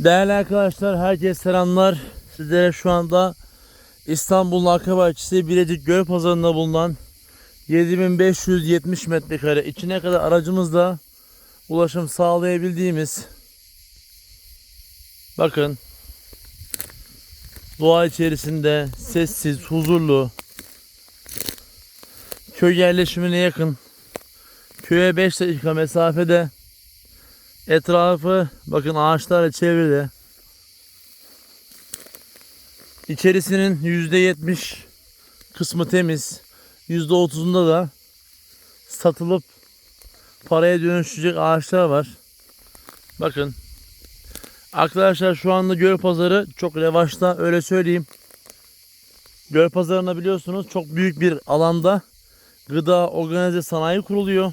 Değerli arkadaşlar, herkese selamlar. Sizlere şu anda İstanbul'un arka bahçesi Göl Pazarı'nda bulunan 7570 metrekare içine kadar aracımızla ulaşım sağlayabildiğimiz bakın doğa içerisinde sessiz, huzurlu köy yerleşimine yakın köye 5 dakika mesafede Etrafı bakın ağaçlarla çevrili. İçerisinin %70 kısmı temiz. %30'unda da satılıp paraya dönüşecek ağaçlar var. Bakın. Arkadaşlar şu anda göl pazarı çok revaçta öyle söyleyeyim. Göl pazarına biliyorsunuz çok büyük bir alanda gıda organize sanayi kuruluyor.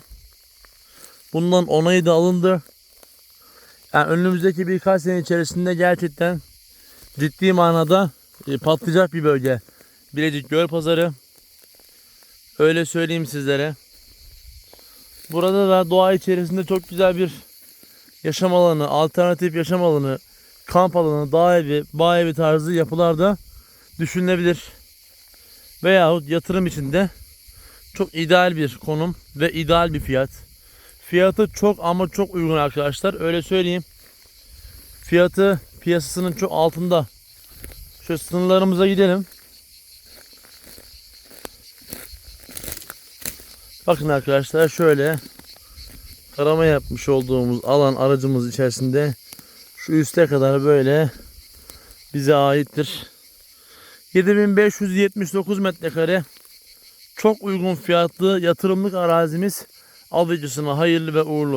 Bundan onayı da alındı. Yani önümüzdeki birkaç sene içerisinde gerçekten ciddi manada e, patlayacak bir bölge. Bilecik Göl Pazarı. Öyle söyleyeyim sizlere. Burada da doğa içerisinde çok güzel bir yaşam alanı, alternatif yaşam alanı, kamp alanı, dağ evi, bağ evi tarzı yapılar da düşünülebilir. Veyahut yatırım içinde çok ideal bir konum ve ideal bir fiyat. Fiyatı çok ama çok uygun arkadaşlar. Öyle söyleyeyim. Fiyatı piyasasının çok altında. Şu sınırlarımıza gidelim. Bakın arkadaşlar şöyle arama yapmış olduğumuz alan aracımız içerisinde şu üste kadar böyle bize aittir. 7579 metrekare çok uygun fiyatlı yatırımlık arazimiz alıcısına hayırlı ve uğurlu.